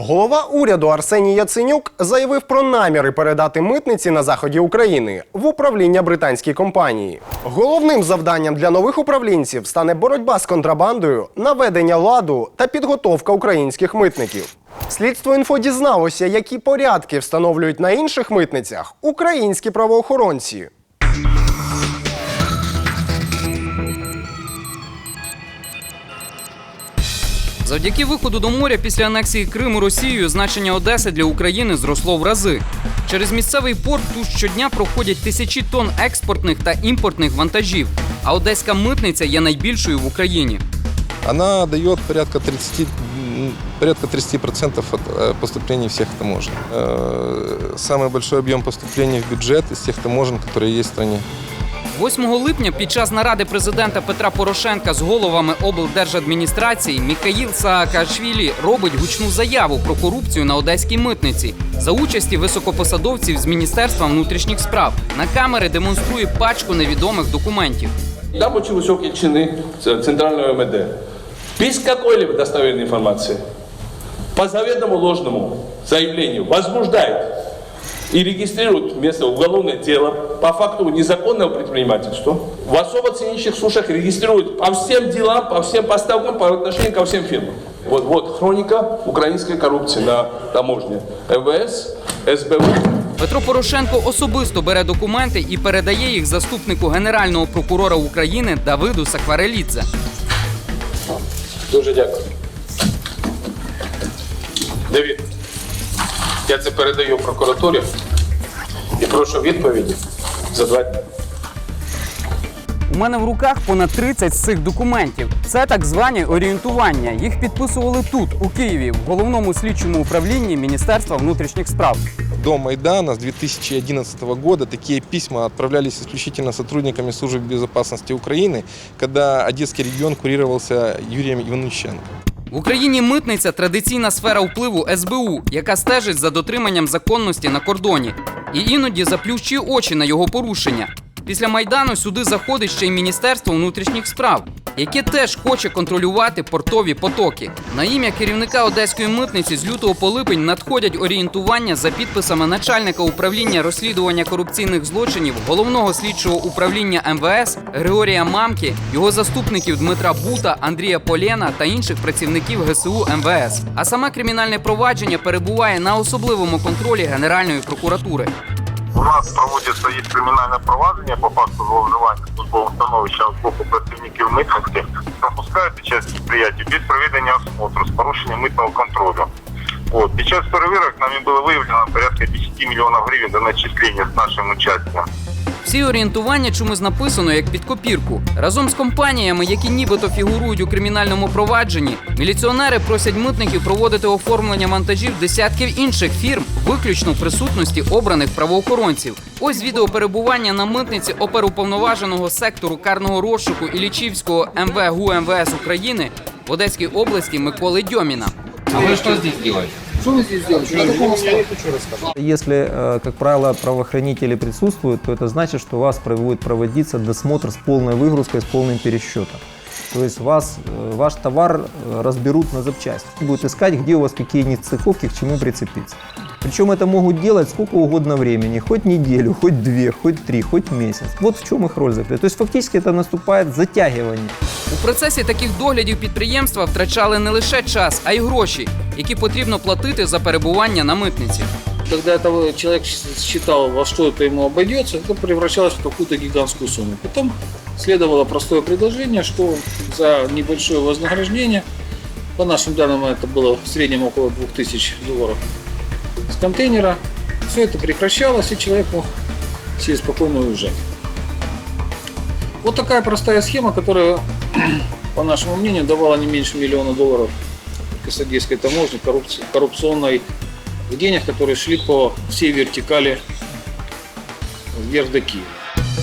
Голова уряду Арсеній Яценюк заявив про наміри передати митниці на заході України в управління британській компанії. Головним завданням для нових управлінців стане боротьба з контрабандою, наведення ладу та підготовка українських митників. Слідство інфо дізналося, які порядки встановлюють на інших митницях українські правоохоронці. Завдяки виходу до моря після анексії Криму Росією значення Одеси для України зросло в рази. Через місцевий порт тут щодня проходять тисячі тонн експортних та імпортних вантажів. А одеська митниця є найбільшою в Україні. Она дает порядка 30, м, порядка 30% от э, поступлений всех таможен. Э, Самый большой объем поступлений в бюджет из тех таможен, которые есть в стране. 8 липня під час наради президента Петра Порошенка з головами облдержадміністрації Міхаїл Саакашвілі робить гучну заяву про корупцію на одеській митниці за участі високопосадовців з Міністерства внутрішніх справ. На камери демонструє пачку невідомих документів. Я получил высокие чины ц- Центрального МВД. Без какой-либо достоверной информации. По заведомо ложному заявлению возбуждает и регистрирует вместо уголовное дело по факту незаконного предпринимательства. В особо ценнейших сушах регистрирует по всем делам, по всем поставкам, по отношению ко всем фирмам. Вот, вот хроника украинской коррупции на таможне. МВС, СБУ, Петро Порошенко особисто бере документи і передає їх заступнику генерального прокурора України Давиду Сакварелідзе. Дуже дякую. Давід, я це передаю прокуратурі і прошу відповіді за два дні. У мене в руках понад 30 з цих документів. Це так звані орієнтування. Їх підписували тут, у Києві, в головному слідчому управлінні Міністерства внутрішніх справ. До Майдана с 2011 года такие письма отправлялись исключительно сотрудниками службы безопасности Украины, когда Одесский регион курировался Юрием Иванущенко. В Україні митниця традиційна сфера впливу СБУ, яка стежить за дотриманням законності на кордоні, і іноді заплющує очі на його порушення. Після майдану сюди заходить ще й Міністерство внутрішніх справ, яке теж хоче контролювати портові потоки. На ім'я керівника одеської митниці з лютого по липень надходять орієнтування за підписами начальника управління розслідування корупційних злочинів головного слідчого управління МВС Григорія Мамки, його заступників Дмитра Бута, Андрія Полєна та інших працівників ГСУ МВС. А саме кримінальне провадження перебуває на особливому контролі Генеральної прокуратури. У нас проводяться і кримінальне провадження по факту зловживання службового становища з боку працівників митниці. Пропускаються час підприємств без проведення осмотру з порушенням митного контролю. От. Під час перевірок нами було виявлено порядка 10 мільйонів гривень до начислення з нашим участям. Всі орієнтування чомусь написано як під копірку. Разом з компаніями, які нібито фігурують у кримінальному провадженні, міліціонери просять митників проводити оформлення вантажів десятків інших фірм, виключно в присутності обраних правоохоронців. Ось відео перебування на митниці оперуповноваженого сектору карного розшуку Ілічівського МВ ГУ МВС України в Одеській області Миколи Дьоміна. Если, э, как правило, правоохранители присутствуют, то это значит, что у вас будет проводиться досмотр с полной выгрузкой, с полным пересчетом. То есть вас, э, ваш товар э, разберут на запчасти. Будут искать, где у вас какие нестыковки, к чему прицепиться. Причем это могут делать сколько угодно времени, хоть неделю, хоть две, хоть три, хоть месяц. Вот в чем их роль заключается. То есть фактически это наступает затягивание. У процесі таких доглядів підприємства втрачали не лише час, а й гроші, які потрібно платити за перебування на митниці. Когда этого человек считал, во что это ему обойдется, это превращалось в какую-то гигантскую сумму. Потом следовало простое предложение, что за небольшое вознаграждение, по нашим данным это было в среднем около 2000 долларов с контейнера, все это прекращалось, и человек мог себе спокойно уезжать. Вот такая простая схема, которая, по нашему мнению, давала не меньше миллиона долларов Косогейской таможни, коррупци- коррупционной денег, которые шли по всей вертикали вверх до Киева.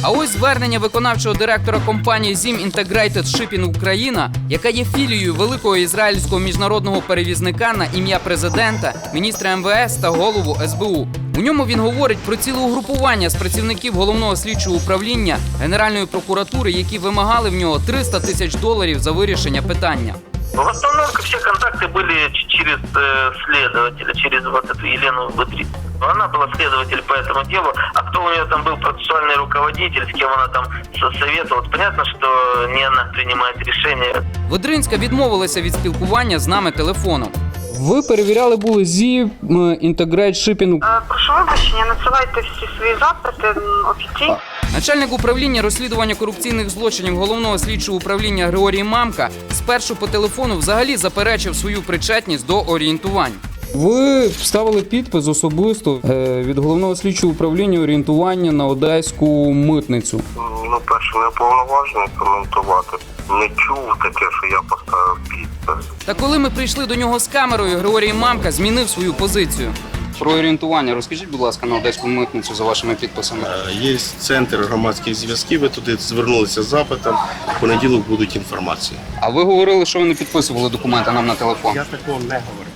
А ось звернення виконавчого директора компанії Zim Integrated Shipping Україна, яка є філією великого ізраїльського міжнародного перевізника на ім'я президента, міністра МВС та голову СБУ. У ньому він говорить про ціле угрупування з працівників головного слідчого управління Генеральної прокуратури, які вимагали в нього 300 тисяч доларів за вирішення питання. В основном все контакты были ч- через э, следователя, через вот эту Елену Быдрицу. Она была следователь по этому делу, а кто у нее там был процессуальный руководитель, с кем она там со- советовалась, понятно, что не она принимает решения. Ведринська відмовилася від спілкування з нами телефоном. Ви перевіряли були зі Integrate Shipping. Е, Прошу вибачення, надсилайте всі свої запити м, офіційно. Начальник управління розслідування корупційних злочинів головного слідчого управління Григорій Мамка спершу по телефону взагалі заперечив свою причетність до орієнтувань. Ви ставили підпис особисто е, від головного слідчого управління орієнтування на одеську митницю. Ну, перше, не повноважений коментувати. Не чув таке, що я поставив підпис. Та коли ми прийшли до нього з камерою, Григорій Мамка змінив свою позицію. Про орієнтування розкажіть, будь ласка, на одеську митницю за вашими підписами. Е, Є центр громадських зв'язків. Ви туди звернулися з запитом. В понеділок будуть інформації. А ви говорили, що ви не підписували документи нам на телефон. Я такого не говорив.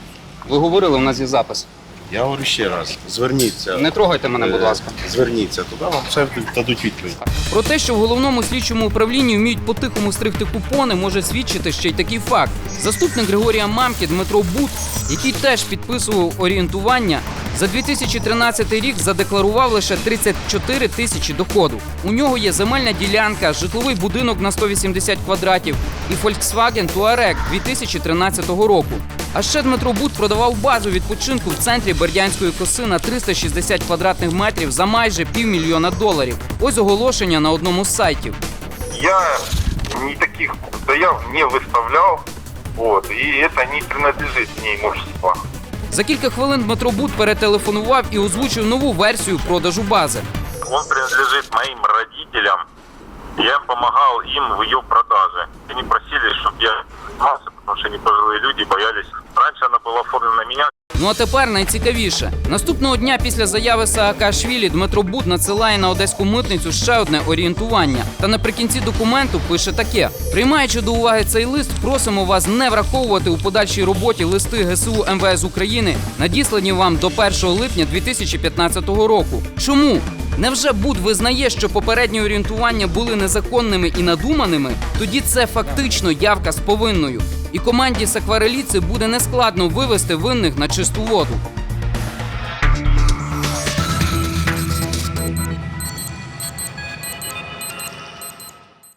Ви говорили, у нас є запис. Я говорю ще раз: зверніться. Не трогайте мене, будь Е, ласка. Зверніться туди, вам все дадуть відповідь. Про те, що в головному слідчому управлінні вміють по-тихому стригти купони, може свідчити ще й такий факт. Заступник Григорія Мамки Дмитро Бут, який теж підписував орієнтування, за 2013 рік задекларував лише 34 тисячі доходу. У нього є земельна ділянка, житловий будинок на 180 квадратів і Volkswagen Touareg 2013 року. А ще Дмитро Бут продавав базу відпочинку в центрі Бердянської коси на 360 квадратних метрів за майже півмільйона доларів. Ось оголошення на одному з сайтів. Я ни таких заяв не выставлял, вот, и это не принадлежит мне имущество. За кілька хвилин Дмитро Бут перетелефонував і озвучив нову версію продажу бази. Он принадлежит моим родителям. Я помогал им в ее продаже. Они просили, чтобы я занимался, потому что они Ну а тепер найцікавіше. Наступного дня після заяви Саакашвілі Дмитро Бут надсилає на одеську митницю ще одне орієнтування. Та наприкінці документу пише таке: приймаючи до уваги цей лист, просимо вас не враховувати у подальшій роботі листи ГСУ МВС України, надіслані вам до 1 липня 2015 року. Чому? Невже Буд визнає, що попередні орієнтування були незаконними і надуманими? Тоді це фактично явка з повинною. І команді Саквареліци буде нескладно вивести винних на чисту воду.